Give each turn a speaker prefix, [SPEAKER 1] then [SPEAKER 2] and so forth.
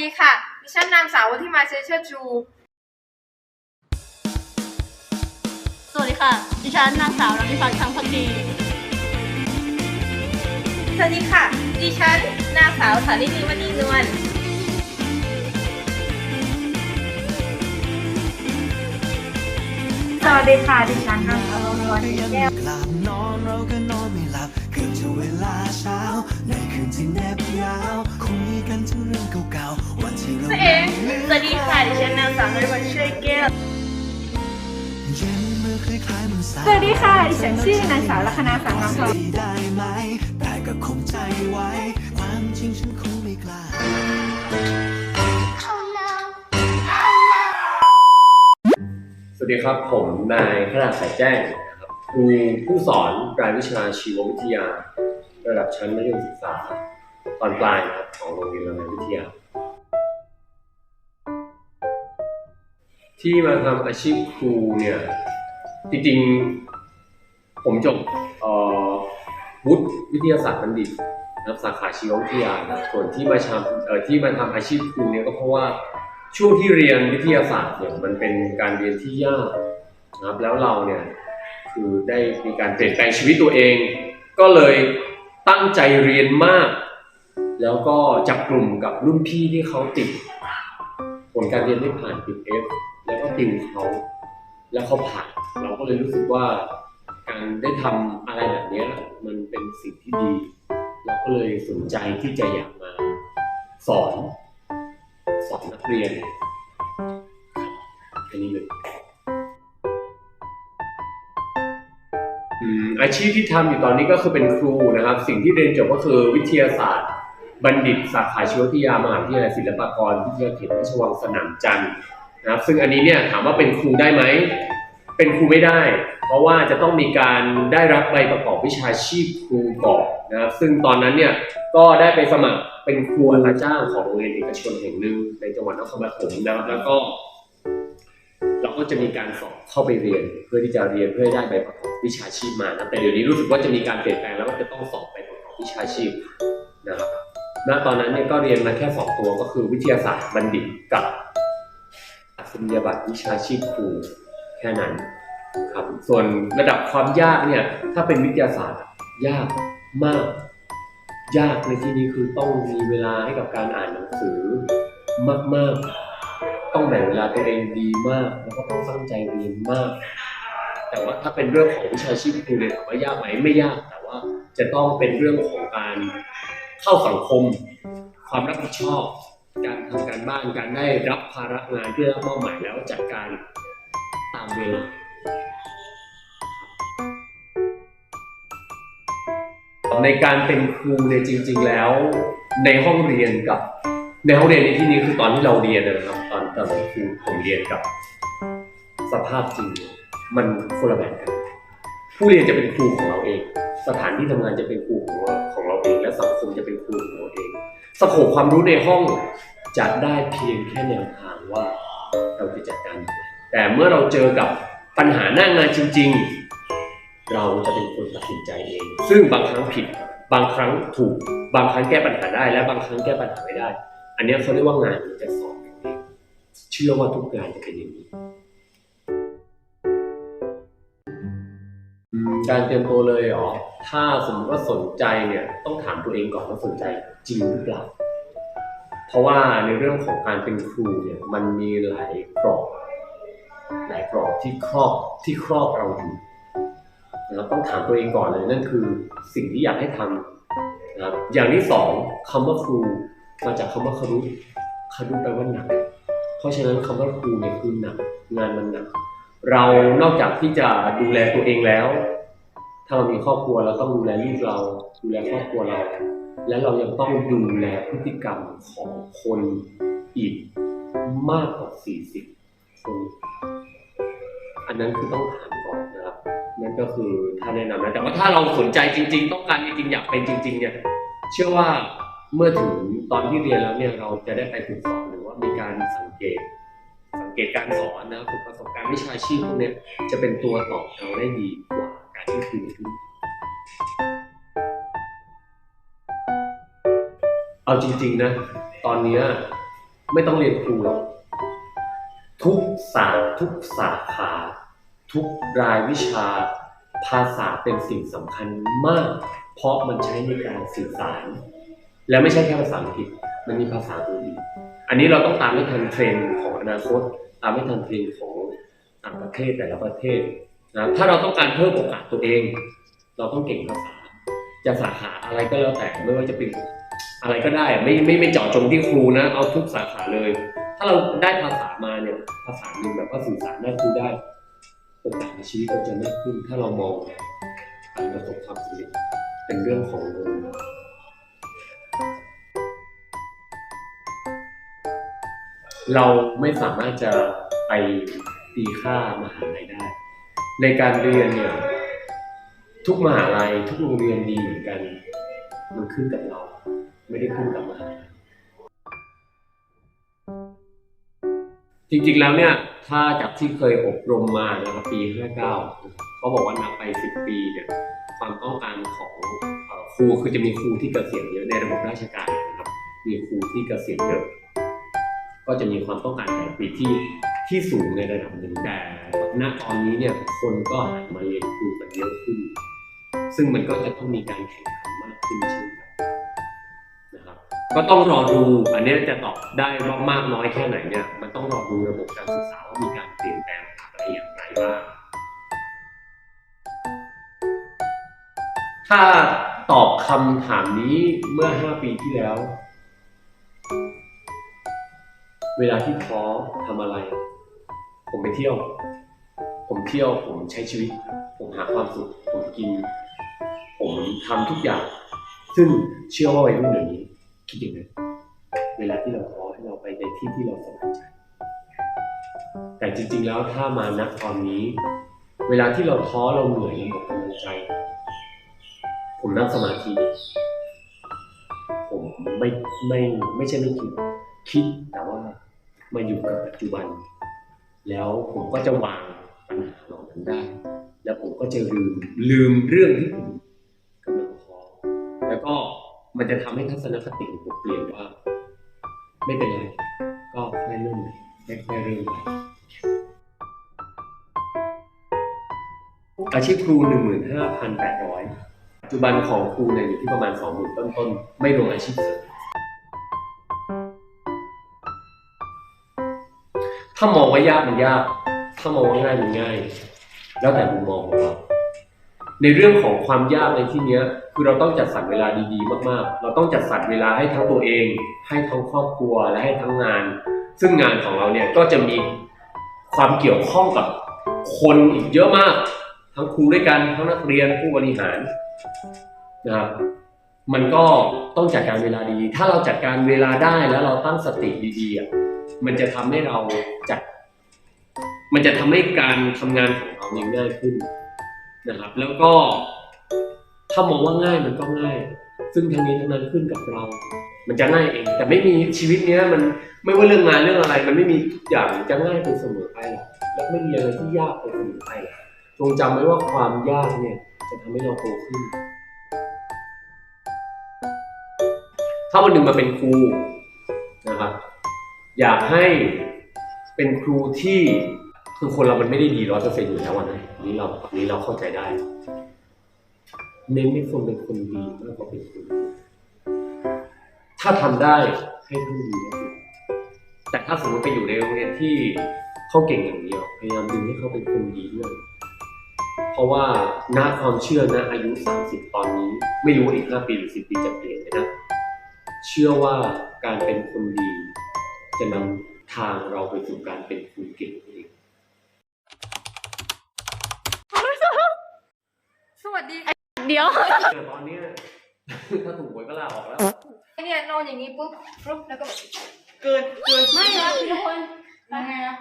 [SPEAKER 1] ดีค่ะ ดิฉันนางสาววัฒิมาเชเชอร์จู
[SPEAKER 2] สวัสดีค่ะ ดิฉันนางสาวรัติพัฒน์คำพักดี
[SPEAKER 1] สวัสดีค่ะ ดิฉันนางสาวสาลินีมณีนวล
[SPEAKER 3] สวัสดีค่ะ ดิฉันนางสาววรแก้ว
[SPEAKER 4] กลับนอนเราก็นอนไม่หลับเกือบจะเวลาเช้า ในคืนที่แนบยาวคุยกันถึงเรื่อง
[SPEAKER 2] ฉันนางสาวนรวันช่วยแก้ว
[SPEAKER 4] ส
[SPEAKER 3] วัสดีค่ะดิฉันชื่อนางสาวลัคนาสังน้ำทอง
[SPEAKER 4] ได้ไหมแต่ก็คงใจไว้ความจริงฉันคงไม่กล้า
[SPEAKER 5] สวัสดีครับผมนายขนาดสายแจ้งนะครับครูผู้สอนรายวิชาชีววิทยา ระดับชั้นมัธยมศึกษาตอนปลายนะครับของโรงเรียนรามวิทยา ที่มาทำอาชีพครูเนี่ย จริงๆ ผมจบวุฒิวิทยาศาสตร์บัณฑิตนะครับสาขาชีววิทยานะส่วนที่มาทำที่มาทำอาชีพครูเนี่ยก็เพราะว่าช่วงที่เรียนวิทยาศาสตร์เนี่ยมันเป็นการเรียนที่ยากนะครับแล้วเราเนี่ยคือได้มีการเปลี่ยนแปลงชีวิตตัวเอง ก็เลยตั้งใจเรียนมาก แล้วก็จับกลุ่มกับรุ่นพี่ที่เขาติด ผลการเรียนไม่ผ่านติดเอฟ แล้วก็ติวเขาแล้วเขาผ่านเราก็เลยรู้สึกว่าการได้ทำอะไรแบบนี้มันเป็นสิ่งที่ดี เราก็เลยสนใจที่จะอยากมาสอน สอนนักเรียนแค่นี้เลยอืมอาชีพที่ทำอยู่ตอนนี้ก็คือเป็นครูนะครับ สิ่งที่เรียนจบก็คือวิทยาศาสตร์ บัณฑิตสาขาชีววิทยามหาวิทยาลัยศิลปากรวิทยาเขตราชวังสนามจันทร์ นะครับซึ่งอันนี้เนี่ยถามว่าเป็นครูได้ไหม เป็นครูไม่ได้ เพราะว่าจะต้องมีการได้รับใบประกอบวิชาชีพครูก่อนนะครับซึ่งตอนนั้นเนี่ยก็ได้ไปสมัครเป็นครูอาจ้างของโรงเรียนเอกชนแห่งหนึ่งในจังหวัดนครปฐมนะครับแล้วก็เราก็จะมีการสอบเข้าไปเรียนเพื่อที่จะเรียนเพื่อได้ใบประกอบวิชาชีพมานะแต่เดี๋ยวนี้รู้สึกว่าจะมีการเปลี่ยนแปลงแล้วก็จะต้องสอบใบประกอบวิชาชีพนะครับณตอนนั้นเนี่ยก็เรียนมาแค่สองตัวก็คือวิทยาศาสตร์บัณฑิตกับ ศนียบัตรวิชาชีพครูแค่นั้นครับส่วนระดับความยากเนี่ยถ้าเป็นวิทยาศาสตร์ยากมาก ยากในที่นี้คือต้องมีเวลาให้กับการอ่านหนังสือมากๆ ต้องแบ่งเวลาตัวเองดีมาก แล้วก็ต้องตั้งใจเรียนมาก แต่ว่าถ้าเป็นเรื่องของวิชาชีพครูเนี่ยถามว่ายากไหมไม่ยาก แต่ว่าจะต้องเป็นเรื่องของการเข้าสังคม ความรับผิดชอบ ทำการบ้านการได้รับภาระงานที่ได้รับมอบหมายแล้วจัดการตามเวลาในการเป็นครูเนี่ยจริง ๆ แล้ว ในห้องเรียนกับในห้องเรียนในที่นี้คือตอนที่เราเรียนนะครับตอนตอนที่ครูผมเรียนกับ สภาพจริงมันคนละแบบกันผู้เรียนจะเป็นครูของเราเอง สถานที่ทำงานจะเป็นครูของเราของเราเอง และสังคมจะเป็นครูของเราเองสโคปความรู้ในห้อง จะได้เพียงแค่แนวทางว่าเราจะจัดการยังไงแต่เมื่อเราเจอกับปัญหาหน้างานจริง ๆ เราจะเป็นคนตัดสินใจเอง ซึ่งบางครั้งผิด บางครั้งถูก บางครั้งแก้ปัญหาได้ และบางครั้งแก้ปัญหาไม่ได้ อันนี้เขาเรียกว่างานมันจะสอนเองเชื่อว่าทุกงานจะเป็นอย่างนี้การเตรียมตัวเลยเหรอ ถ้าสมมติว่าสนใจเนี่ย ต้องถามตัวเองก่อนว่าสนใจจริงหรือเปล่า เพราะว่าในเรื่องของการเป็นครูเนี่ยมันมีหลายกรอบหลายกรอบที่ครอบที่ครอบเราอยู่นะครับต้องถามตัวเองก่อนเลยนั่นคือสิ่งที่อยากให้ทำนะครับอย่างที่สองคำว่าครูมาจากคำว่าครุครุแปลว่าหนัก เพราะฉะนั้นคำว่าครูเนี่ยคือหนักงานมันหนัก เรานอกจากที่จะดูแลตัวเองแล้ว ถ้าเรามีครอบครัวเราต้องดูแลลูกเรา ดูแลครอบครัวเรา และเรายังต้องดูแลพฤติกรรมของคนอีกมากกว่า 40 คน อันนั้นคือต้องถามก่อนนะครับ นั่นก็คือถ้าแนะนำนะแต่ว่าถ้าเราสนใจจริง ๆ ต้องการจริงๆอยากเป็นจริง ๆ เนี่ย เชื่อว่าเมื่อถึงตอนที่เรียนแล้วเนี่ยเราจะได้ไปฝึกสอนหรือว่ามีการสังเกต สังเกตการสอนนะฝึกประสบการณ์วิชาชีพพวกเนี้ยจะเป็นตัวตอบเราได้ดีกว่าการที่ครู เอาจริง ๆ นะ ตอนนี้ไม่ต้องเรียนครูหรอก ทุกศาสตร์ทุกสาขา ทุกรายวิชา ภาษาเป็นสิ่งสำคัญมาก เพราะมันใช้ในการสื่อสาร และไม่ใช่แค่ภาษาอังกฤษ มันมีภาษาอื่นอีกอันนี้เราต้องตามให้ทันเทรนด์ของอนาคต ตามให้ทันเทรนด์ของต่างประเทศแต่ละประเทศนะถ้าเราต้องการเพิ่มโอกาสตัวเอง เราต้องเก่งภาษาจะสาขาอะไรก็แล้วแต่ไม่ว่าจะเป็น อะไรก็ได้ไม่ไม่ไม่เจาะจงที่ครูนะ เอาทุกสาขาเลย ถ้าเราได้ภาษามาเนี่ยภาษาหนึ่งแบบว่าสื่อสารได้คุยได้โอกาสในชีวิตเราจะมากขึ้น ถ้าเรามองการประสบความสำเร็จเป็นเรื่องของเงินเราไม่สามารถจะไปตีค่ามหาลัยได้ ในการเรียนเนี่ย ทุกมหาลัยทุกโรงเรียนดีเหมือนกัน มันขึ้นกับเรา ไม่ได้ขึ้นกับมา จริงๆแล้วเนี่ย ถ้าจากที่เคยอบรมมานะครับปี 59เขาบอกว่านับไป 10 ปีเนี่ยความต้องการของอครูคือจะมีครูที่เกษียณเยอะในระบบราชการนะครับมีครูที่เกษียณเยอะก็จะมีความต้องการแต่ละปีที่ที่สูงในระดับหนึ่งแต่ณตอนนี้เนี่ยคนก็หันมาเรียนครูกันเยอะขึ้น ซึ่งมันก็จะต้องมีการแข่งขันมากขึ้นเช่น ก็ต้องรอดู อันนี้จะตอบได้ว่ามากน้อยแค่ไหนเนี่ย มันต้องรอดูระบบการศึกษาว่ามีการเปลี่ยนแปลงอะไรอย่างไรบ้างถ้าตอบคำถามนี้เมื่อ 5 ปีที่แล้ว เวลาที่ท้อทำอะไร ผมไปเที่ยว ผมเที่ยวผมใช้ชีวิต ผมหาความสุข ผมกิน ผมทำทุกอย่าง ซึ่งเชื่อว่าวัยรุ่นเดี๋ยว คิดอย่างนั้นเวลาที่เราท้อให้เราไปในที่ที่เราสบายใจ แต่จริง ๆ แล้วถ้ามาณตอนนี้ เวลาที่เราท้อเราเหนื่อยเราหมดกำลังใจ ผมนั่งสมาธิ ผมไม่ไม่ไม่ใช่ไม่คิด คิดแต่ว่ามาอยู่กับปัจจุบัน แล้วผมก็จะวางปัญหาเหล่านั้นได้ แล้วผมก็จะลืมลืมเรื่องที่ผม มันจะทำให้ทัศนคติของผมเปลี่ยนว่า ไม่เป็นไร ก็ค่เริ่มใหม่ค่อยเริ่มไปอาชีพครู 15,800ปัจจุบันของครูเนี่ยอยู่ที่ประมาณ 20,000 ต้นๆ ไม่รวมอาชีพเสริมถ้ามองว่ายากมันยาก ถ้ามองว่าง่ายมันง่าย แล้วแต่มุมมองของเรา ในเรื่องของความยากในที่นี้คือเราต้องจัดสรรเวลาดีๆ มากๆ เราต้องจัดสรรเวลาให้ทั้งตัวเอง ให้ทั้งครอบครัวและให้ทั้งงาน ซึ่งงานของเราเนี่ยก็จะมีความเกี่ยวข้องกับคนอีกเยอะมาก ทั้งครูด้วยกันทั้งนักเรียนผู้บริหารนะครับมันก็ต้องจัดการเวลาดีถ้าเราจัดการเวลาได้แล้วเราตั้งสติดีๆอะมันจะทำให้เราจัด มันจะทำให้การทำงานของเราเนี่ยง่ายขึ้น นะครับ แล้วก็ถ้ามองว่าง่ายมันก็ง่าย ซึ่งทั้งนี้ทั้งนั้นขึ้นกับเรา มันจะง่ายเอง แต่ไม่มีชีวิตเนี้ยมันไม่ว่าเรื่องงานเรื่องอะไร มันไม่มีทุกอย่างจะง่ายไปเสมอไปหรอกและไม่มีอะไรที่ยากไปเสมอไปหรอกจงจำไว้ว่าความยากเนี่ยจะทำให้เราโตขึ้น ถ้าวันหนึ่งมาเป็นครูนะครับ อยากให้เป็นครูที่ คือคนเรามันไม่ได้ดีร้อยเปอร์เซ็นต์อยู่แล้ววันนี้นี้เรานี้เราเข้าใจได้ เน้นให้คนเป็นคนดีมากกว่าเป็นคนถ้าทำได้ให้ทำดีนะแต่ถ้าสมมติไปอยู่ในโรงเรียนที่เขาเก่งอย่างเดียวพยายามดึงให้เขาเป็นคนดีด้วยเพราะว่าณความเชื่อณอายุ 30 ตอนนี้ ไม่รู้อีก 5 ปีหรือ 10 ปีจะเปลี่ยนไหมนะ เชื่อว่าการเป็นคนดี จะนำทางเราไปสู่การเป็นคนเก่ง เอง
[SPEAKER 1] สวัสดี
[SPEAKER 2] เดี๋ยว
[SPEAKER 5] แต่ตอนเนี้ยถ้าถูกหวยก็ลาออกแล้ว
[SPEAKER 1] เนี่ยนอนอย่างนี้ปุ๊บปุ๊บแล้วก็แบบ
[SPEAKER 2] เกินเกินไม่นะทุกคนยังไงนะ